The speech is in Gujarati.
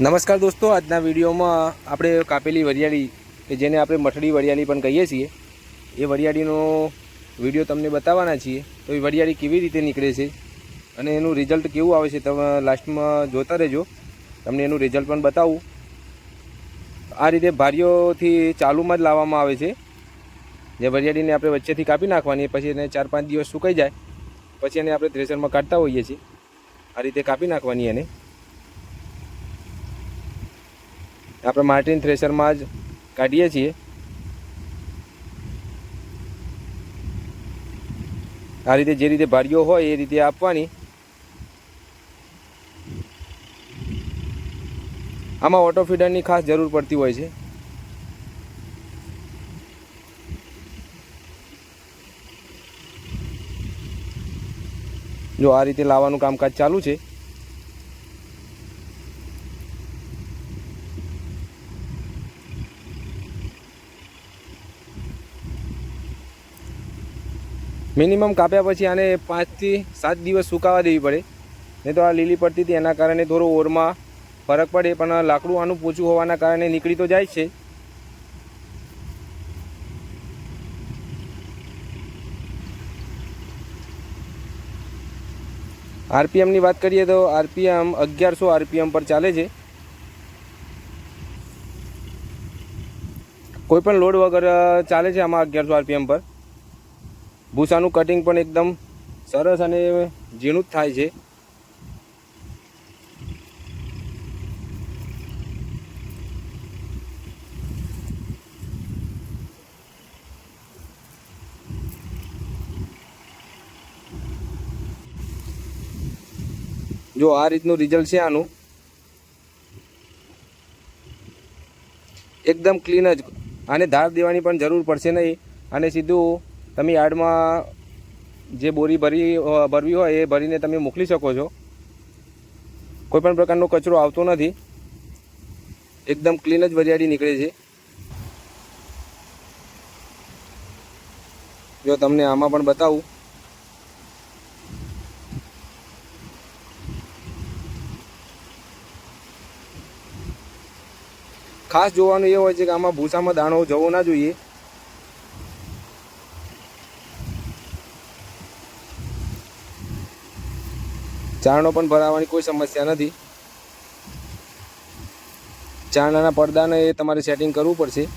નમસ્કાર દોસ્તો, આજના વિડીયોમાં આપણે કાપેલી વરિયાળી, કે જેને આપણે મઠડી વરિયાળી પણ કહીએ છીએ, એ વરિયાળીનો વીડિયો તમને બતાવવાના છીએ, તો એ વરિયાળી કેવી રીતે નીકળે છે, અને એનું રિઝલ્ટ કેવું આવે છે, તમે લાસ્ટમાં જોતા રહેજો. તમને એનું રિઝલ્ટ પણ બતાવું. આ રીતે ભારીઓથી ચાલુમાં જ લાવવામાં આવે છે, જે વરિયાળીને આપણે વચ્ચેથી કાપી નાખવાની, પછી એને ચાર પાંચ દિવસ સુકાઈ જાય, પછી એને આપણે થ્રેસરમાં કાઢતા હોઈએ છીએ. આ રીતે કાપી નાખવાની એને. આપણે માર્ટિન થ્રેશરમાં જ કાઢીએ છીએ. આ રીતે જે રીતે ભારીઓ હોય એ રીતે આપવાની. આમાં ઓટો ફીડરની ખાસ જરૂર પડતી હોય છે. જો આ રીતે લાવવાનું કામકાજ ચાલુ છે મિનિમમ કાપ્યા પછી આને પાંચથી સાત દિવસ સુકાવા દેવી પડે. નહીં તો આ લીલી પડતી હતી, એના કારણે થોડો ઓરમાં ફરક પડે, પણ લાકડું આનું પોચું હોવાના કારણે નીકળી તો જાય છે. આરપીએમની વાત કરીએ તો આરપીએમ અગિયારસો આરપીએમ પર ચાલે છે. કોઈપણ લોડ વગર ચાલે છે આમાં અગિયારસો આરપીએમ પર. ભૂસાનું કટિંગ પણ એકદમ સરસ અને ઝીણું જ થાય છે. જો આ રીતનું રિઝલ્ટ છે આનું, એકદમ ક્લીન જ આને ધાર દેવાની પણ જરૂર પડશે નહીં. અને સીધું તમે યાર્ડમાં જે બોરી ભરી ભરવી હોય એ ભરીને તમે મોકલી શકો છો. કોઈ પણ પ્રકારનો કચરો આવતો નથી. એકદમ ક્લીન જ વરિયાળી નીકળે છે. જો તમને આમાં પણ બતાવું. ખાસ જોવાનું એ હોય છે કે આમાં ભૂસામાં દાણો જવો ના જોઈએ. ચારણો પણ ભરાવાની કોઈ સમસ્યા નથી. ચારણાના પડદાને એ તમારે સેટિંગ કરવું પડશે.